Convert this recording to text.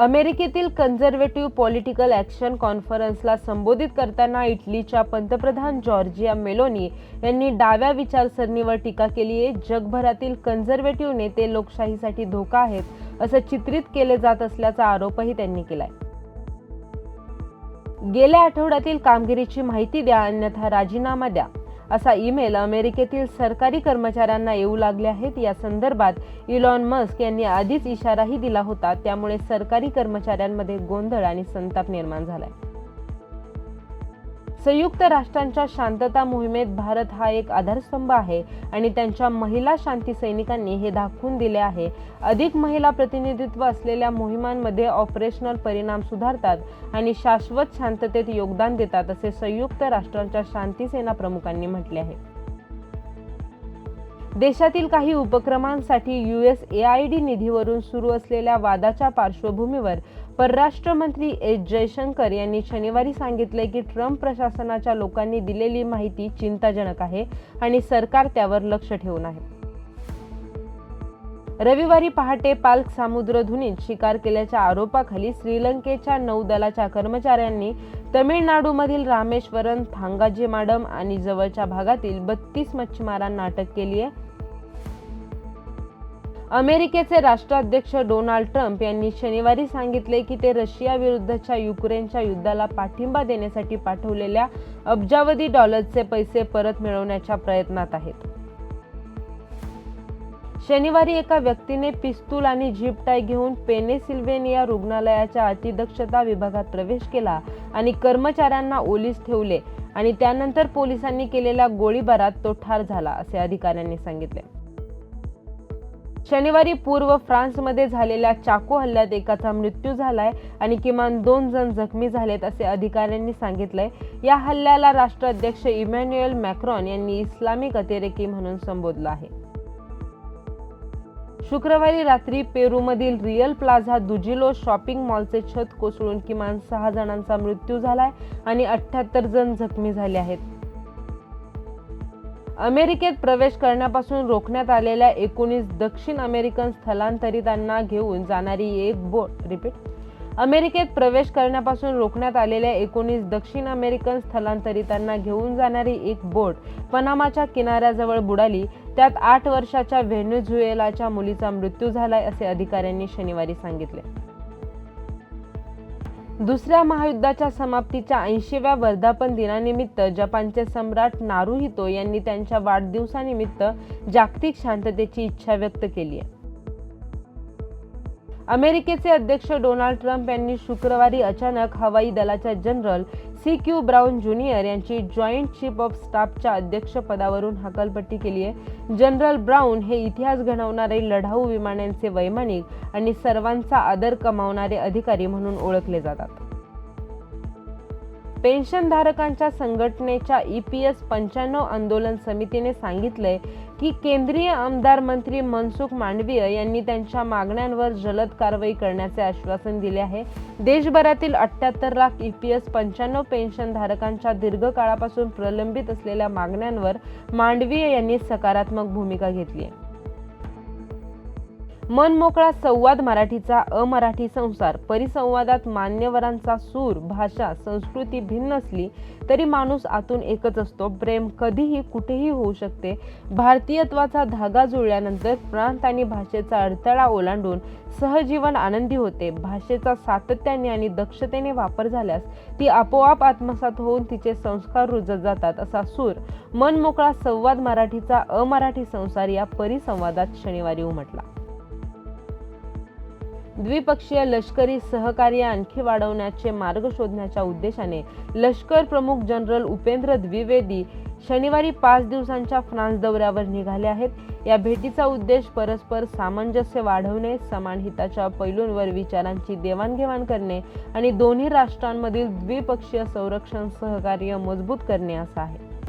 अमेरिकेतील conservative political action कॉन्फरन्सला संबोधित करताना इटलीच्या पंतप्रधान जॉर्जिया मेलोनी यांनी डाव्या विचारसरणीवर टीका केली आहे. जगभरातील कन्झर्वेटिव्ह नेते लोकशाहीसाठी धोका आहेत असं चित्रित केले जात असल्याचा आरोपही त्यांनी केलाय. गेल्या आठवड्यातील कामगिरीची माहिती द्या अन्यथा राजीनामा द्या. असा ईमेल अमेरिकेतील सरकारी कर्मचाऱ्यांना येऊ लागले आहेत. या संदर्भात इलॉन मस्क यांनी आधीच इशाराही दिला होता. त्यामुळे सरकारी कर्मचाऱ्यांमध्ये गोंधळ आणि संताप निर्माण झालाय. संयुक्त राष्ट्रांच्या शांतता मोहिमेत भारत हा एक आधारस्तंभ आहे आणि त्यांच्या महिला शांती सैनिकांनी हे दाखवून दिले आहे. अधिक महिला प्रतिनिधित्व असलेल्या मोहिमांमध्ये ऑपरेशनल परिणाम सुधारतात आणि शाश्वत शांततेत योगदान देतात असे संयुक्त राष्ट्रांच्या शांती सेना प्रमुखांनी म्हटले आहे. देशातील काही उपक्रमांसाठी U S A I D निधीवरून सुरू असलेल्या वादाच्या पार्श्वभूमीवर परराष्ट्र मंत्री एस जयशंकर यांनी शनिवारी सांगितले की ट्रम्प प्रशासनाच्या लोकांनी दिलेली माहिती चिंताजनक आहे आणि सरकार त्यावर लक्ष ठेवून आहे. रविवारी पहाटे पाल्क सामुद्रधुनीत शिकार केल्याच्या आरोपाखाली श्रीलंकेच्या नौदलाच्या कर्मचाऱ्यांनी तमिळनाडूमधील रामेश्वरम थांगाजीमाडम आणि जवळच्या भागातील बत्तीस मच्छीमारांना अटक केली आहे. अमेरिकेचे राष्ट्राध्यक्ष डोनाल्ड ट्रम्प यांनी शनिवारी सांगितले की ते रशियाविरुद्धच्या युक्रेनच्या युद्धाला पाठिंबा देण्यासाठी पाठवलेल्या अब्जावधी डॉलर्सचे पैसे परत मिळवण्याच्या प्रयत्नात आहेत. शनिवारी एका व्यक्तीने पिस्तूल आणि झिपटाय घेऊन पेनेसिल्वेनिया रुग्णालयाच्या अतिदक्षता विभागात प्रवेश केला आणि कर्मचाऱ्यांना ओलीस ठेवले आणि त्यानंतर पोलिसांनी केलेल्या गोळीबारात तो ठार झाला असे अधिकाऱ्यांनी सांगितले. शनिवारी पूर्व फ्रान्समध्ये झालेल्या चाकू हल्ल्यात एकाचा मृत्यू झालाय आणि किमान दोन जण जखमी झालेत असे अधिकाऱ्यांनी सांगितलंय. या हल्ल्याला राष्ट्राध्यक्ष इमॅन्युएल मॅक्रॉन यांनी इस्लामिक अतिरेकी म्हणून संबोधलं आहे. शुक्रवारी रात्री पेरूमधील रिअल प्लाझा दुजिलो शॉपिंग मॉलचे छत कोसळून किमान सहा जणांचा मृत्यू झालाय आणि अठ्ठ्याहत्तर जण जखमी झाले आहेत. अमेरिकेत प्रवेश करण्यापासून रोखण्यात आलेल्या एकोणीस दक्षिण अमेरिकन स्थलांतरितांना घेऊन जाणारी एक बोट रिपीट अमेरिकेत प्रवेश करण्यापासून रोखण्यात आलेल्या एकोणीस दक्षिण अमेरिकन स्थलांतरितांना घेऊन जाणारी एक बोट पनामाच्या किनाऱ्याजवळ बुडाली. त्यात आठ वर्षाच्या व्हेनेझुएलाच्या मुलीचा मृत्यू झालाय असे अधिकाऱ्यांनी शनिवारी सांगितले. दुसऱ्या महायुद्धाच्या समाप्तीच्या ऐंशीव्या वर्धापन दिनानिमित्त जपानचे सम्राट नारुहितो यांनी त्यांच्या वाढदिवसानिमित्त जागतिक शांततेची इच्छा व्यक्त केली आहे. अमेरिकेचे अध्यक्ष डोनाल्ड ट्रम्प यांनी शुक्रवारी अचानक हवाई दलाच्या general C Q Brown junior यांची जॉईंट चीफ ऑफ स्टाफच्या अध्यक्षपदावरून हकालपट्टी केली आहे. जनरल ब्राऊन हे इतिहास घडवणारे लढाऊ विमानांचे वैमानिक आणि सर्वांचा आदर कमावणारे अधिकारी म्हणून ओळखले जातात. पेन्शनधारकांच्या संघटनेच्या ई पी एस पंच्याण्णव आंदोलन समितीने सांगितले की केंद्रीय आमदार मंत्री मनसुख मांडवीय यांनी त्यांच्या मागण्यांवर जलद कारवाई करण्याचे आश्वासन दिले आहे. देशभरातील अठ्ठ्याहत्तर लाख ई पी एस पंच्याण्णव पेन्शनधारकांच्या दीर्घकाळापासून प्रलंबित असलेल्या मागण्यांवर मांडवीय यांनी सकारात्मक भूमिका घेतली आहे. मन मोकळा संवाद मराठीचा अमराठी संसार. परिसंवादात मान्यवरांचा सूर भाषा संस्कृती भिन्न असली तरी माणूस आतून एकच असतो. प्रेम कधीही कुठेही होऊ शकते. भारतीयत्वाचा धागा जुळल्यानंतर प्रांत आणि भाषेचा अडथळा ओलांडून सहजीवन आनंदी होते. भाषेचा सातत्याने आणि दक्षतेने वापर झाल्यास ती आपोआप आत्मसात होऊन तिचे संस्कार रुजत जातात असा सूर मन मोकळा संवाद मराठीचा अमराठी संसार या परिसंवादात शनिवारी उमटला. द्विपक्षीय लष्करी सहकार्य आणखी वाढवण्याचे मार्ग शोधण्याच्या उद्देशाने लष्कर प्रमुख जनरल उपेंद्र द्विवेदी शनिवारी पाच दिवसांच्या फ्रान्स दौऱ्यावर निघाले आहेत. या भेटीचा उद्देश परस्पर सामंजस्य वाढवणे समान हिताच्या पैलूंवर विचारांची देवाणघेवाण करणे आणि दोन्ही राष्ट्रांमधील द्विपक्षीय संरक्षण सहकार्य मजबूत करणे असा आहे.